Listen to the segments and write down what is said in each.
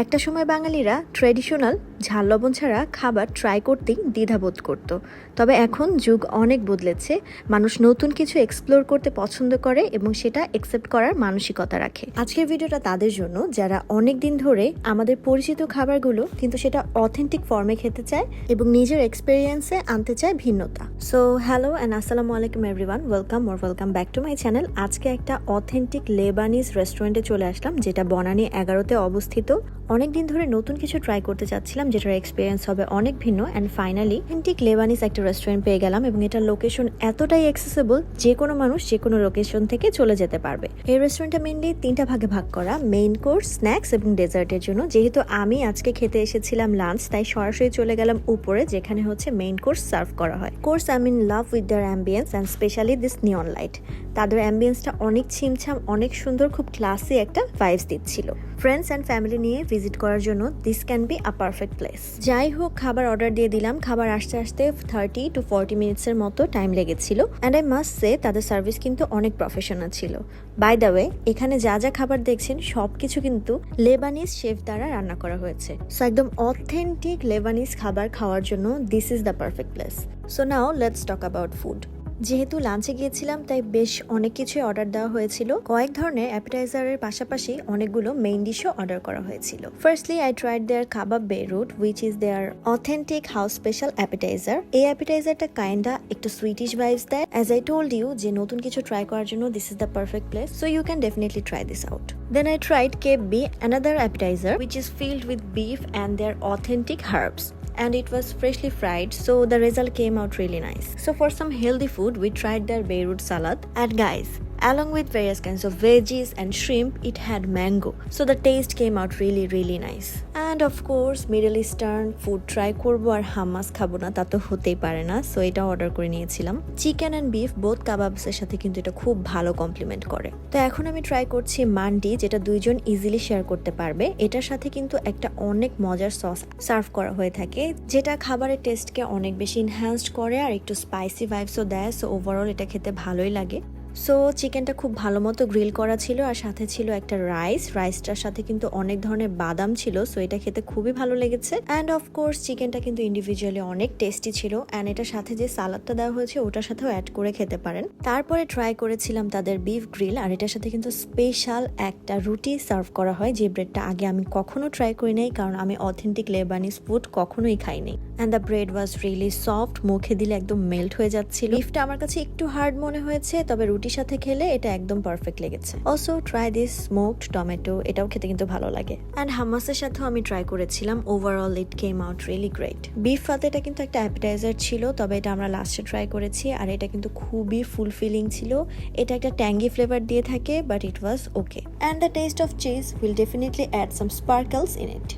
একটা সময় বাঙালিরা ট্রেডিশনাল ঝাল লবণ ছাড়া খাবার ট্রাই করতেই দ্বিধাবোধ করত। তবে এখন যুগ অনেক বদলেছে, মানুষ নতুন কিছু এক্সপ্লোর করতে পছন্দ করে এবং সেটা একসেপ্ট করার মানসিকতা রাখে। আজকের ভিডিওটা তাদের জন্য, যারা অনেক দিন ধরে আমাদের পরিচিত খাবারগুলো কিন্তু সেটা অথেন্টিক ফর্মে খেতে চায় এবং নিজের এক্সপেরিয়েন্সে আনতে চায় ভিন্নতা। সো হ্যালো অ্যান্ড আসসালামু আলাইকুম everyone welcome or welcome back to my channel আজকে একটা অথেন্টিক লেবানিজ রেস্টুরেন্টে চলে আসলাম, যেটা বনানী এগারোতে অবস্থিত। অনেক দিন ধরে নতুন কিছু ট্রাই করতে চাচ্ছিলাম যেটার এক্সপিরিয়েন্স হবে অনেক ভিন্ন অ্যান্ড ফাইনালি অথেন্টিক লেবানিজ একটা রেস্টুরেন্ট পেয়ে গেলাম এবং এটার লোকেশন এতটাই অ্যাক্সেসেবল যে কোনো মানুষ যে কোনো লোকেশন থেকে চলে যেতে পারবে। এই রেস্টুরেন্টটা মেনলি তিনটা ভাগে ভাগ করা মেইন কোর্স স্ন্যাক্স এবং ডেজার্টের জন্য। যেহেতু আমি আজকে খেতে এসেছিলাম লাঞ্চ তাই সরাসরি চলে গেলাম উপরে, যেখানে হচ্ছে মেইন কোর্স সার্ভ করা হয়। Course I mean love with their ambience and specially this neon light তাদের অ্যাম্বিয়েন্সটা অনেক ছিমছাম, অনেক সুন্দর, খুব ক্লাসি একটা ভাইবস দিচ্ছিল। ফ্রেন্ডস অ্যান্ড ফ্যামিলি নিয়ে ভিজিট করার জন্য this can be a perfect place যাই হোক, খাবার অর্ডার দিয়ে দিলাম। খাবার আসতে আসতে থার্টি টু ফর্টি মিনিটসের মতো টাইম লেগেছিল। অ্যান্ড আই মাস্ট সে তাদের সার্ভিস কিন্তু অনেক প্রফেশনাল ছিল। বাই দ্য ওয়ে এখানে যা যা খাবার দেখছেন সব কিছু কিন্তু লেবানিজ শেফ দ্বারা রান্না করা হয়েছে। সো একদম অথেন্টিক লেবানিজ খাবার খাওয়ার জন্য this is the perfect place so now let's talk about food যেহেতু লাঞ্চে গিয়েছিলাম তাই বেশ অনেক কিছুই অর্ডার দেওয়া হয়েছিল। কয়েক ধরনের অ্যাপিটাইজারের পাশাপাশি অনেকগুলো মেইন ডিশও অর্ডার করা হয়েছিল। Firstly I tried their kebab Beirut which is their authentic house special appetizer এই অ্যাপিটাইজারটা কাইন্ডা একটু সুইটিশ ভাইবস দেয়। অ্যাজ আই টোল্ড ইউ যে নতুন কিছু ট্রাই করার জন্য this is the perfect place so you can definitely try this out Then I tried KB, another appetizer, which is filled with beef and their authentic herbs. And it was freshly fried, so the result came out really nice. So, for some healthy food, we tried their Beirut salad. And guys, along with various kinds of veggies and shrimp, it had mango. So, the taste came out really, really nice. And of course, Middle Eastern food try করব আর Hamas খাব না তা তো হতেই পারে না। So এটা order করে নিয়েছিলাম। চিকেন অ্যান্ড বিফ বোথ কাবাবসের সাথে কিন্তু এটা খুব ভালো কমপ্লিমেন্ট করে। তো এখন আমি ট্রাই করছি মান্ডি যেটা দুইজন ইজিলি শেয়ার করতে পারবে। এটার সাথে কিন্তু একটা অনেক মজার সস সার্ভ করা হয়ে থাকে যেটা খাবারের টেস্টকে অনেক বেশি ইনহ্যান্সড করে আর একটু স্পাইসি ভাইবসও দেয়। সো ওভারঅল এটা খেতে ভালোই লাগে। সো চিকেনটা খুব ভালো মতো গ্রিল করা ছিল আর সাথে ছিল একটা রাইস রাইসটার সাথে কিন্তু অনেক ধরনের বাদাম ছিল সো এটা খেতে খুবই ভালো লেগেছে। অ্যান্ড অফকোর্স চিকেনটা কিন্তু ইন্ডিভিজুয়ালি অনেক টেস্টি ছিল। অ্যান্ড এটার সাথে যে সালাদটা দেওয়া হয়েছে, ওটার সাথেও অ্যাড করে খেতে পারেন। তারপরে ট্রাই করেছিলাম তাদের বিফ গ্রিল আর এটার সাথে কিন্তু স্পেশাল একটা রুটি সার্ভ করা হয়, যে ব্রেডটা আগে আমি কখনো ট্রাই করি নাই, কারণ আমি অথেন্টিক লেবানিস ফুড কখনোই খাইনি and the bread was really soft মুখে দিলে একদম মেল্ট হয়ে যাচ্ছিল। বিফটা আমার কাছে একটু হার্ড মনে হয়েছে, তবে রুটির সাথে খেলে এটা একদম পারফেক্ট লেগেছে। Also try this smoked tomato এটাও খেতে কিন্তু ভালো লাগে। অ্যান্ড হামাসের সাথেও আমি ট্রাই করেছিলাম overall it came out really great beef fatteh এটা কিন্তু একটা অ্যাপিটাইজার ছিল, তবে এটা আমরা লাস্টে ট্রাই করেছি, আর এটা কিন্তু খুবই ফুলফিলিং ছিল। এটা একটা ট্যাঙ্গি ফ্লেভার দিয়ে থাকে but it was okay and the taste of cheese will definitely add some sparkles in it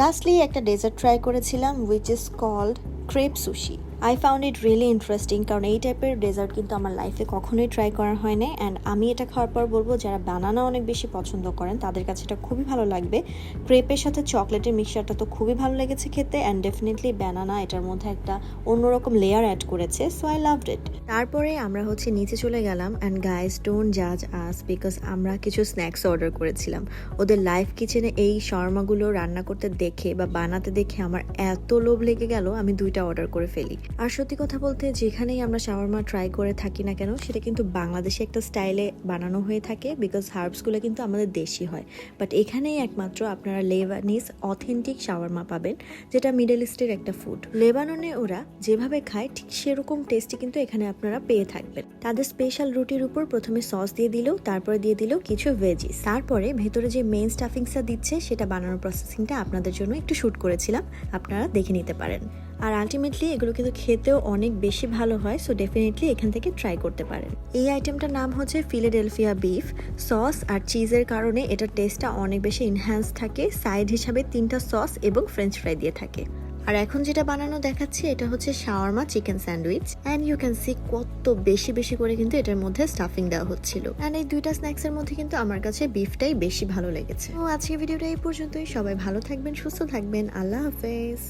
lastly একটা ডেজার্ট ট্রাই করেছিলাম which is called crepe sushi I found it really interesting কারণ এই টাইপের dessert কিন্তু আমার লাইফে কখনোই ট্রাই করা হয় না অ্যান্ড আমি এটা খাওয়ার পর বলব, যারা বানানা অনেক বেশি পছন্দ করেন, তাদের কাছে এটা খুবই ভালো লাগবে। ক্রেপের সাথে চকলেটের মিক্সচারটা তো খুবই ভালো লেগেছে খেতে অ্যান্ড ডেফিনেটলি ব্যানানা এটার মধ্যে একটা অন্যরকম লেয়ার অ্যাড করেছে সো আই লাভড ইট তারপরে আমরা হচ্ছে নিচে চলে গেলাম অ্যান্ড গাইজ ডোন্ট জাজ আস বিকজ আমরা কিছু স্ন্যাক্স অর্ডার করেছিলাম। ওদের লাইফ কিচেনে এই শর্মাগুলো রান্না করতে দেখে বা বানাতে দেখে আমার এত লোভ লেগে গেল, আমি দুইটা অর্ডার করে ফেলি। আর সত্যি কথা বলতে যেখানেই আমরা শাওয়ারমা ট্রাই করে থাকি না কেন, সেটা কিন্তু বাংলাদেশে একটা স্টাইলে বানানো হয়ে থাকে বিকজ হার্বসগুলো কিন্তু আমাদের দেশি হয়। বাট এখানেই একমাত্র আপনারা লেবানিস অথেন্টিক শাওয়ারমা পাবেন, যেটা মিডল ইস্টের একটা ফুড লেবাননে ওরা যেভাবে খায়, ঠিক সেরকম টেস্টি কিন্তু এখানে আপনারা পেয়ে থাকবেন। তাদের স্পেশাল রুটির উপর প্রথমে সস দিয়ে দিল তারপরে দিয়ে দিল কিছু ভেজিস তারপরে ভেতরে যে মেইন স্টাফিংসটা দিচ্ছে, সেটা বানানোর প্রসেসিংটা আপনাদের জন্য একটু শ্যুট করেছিলাম। আপনারা দেখে নিতে পারেন। আর আলটিমেটলি এগুলো কিন্তু খেতেও অনেক বেশি ভালো হয় সো ডেফিনেটলি এখান থেকে ট্রাই করতে পারেন। এই আইটেমটার নাম হচ্ছে ফিলেডেলফিয়া বিফ সস আর চিজের কারণে এটার টেস্টটা অনেক বেশি ইনহ্যান্স থাকে সাইড হিসাবে তিনটা সস এবং ফ্রেঞ্চ ফ্রাই দিয়ে থাকে। আর এখন যেটা বানানো দেখাচ্ছি, এটা হচ্ছে shawarma chicken sandwich and you can see কত বেশি বেশি করে কিন্তু এটার মধ্যে স্টাফিং দেওয়া হচ্ছিল। অ্যান্ড এই দুইটা স্ন্যাক্স এর মধ্যে কিন্তু আমার কাছে বিফটাই বেশি ভালো লেগেছে। ও আজকে ভিডিওটা এই পর্যন্তই, সবাই ভালো থাকবেন, সুস্থ থাকবেন, আল্লাহ হাফেজ।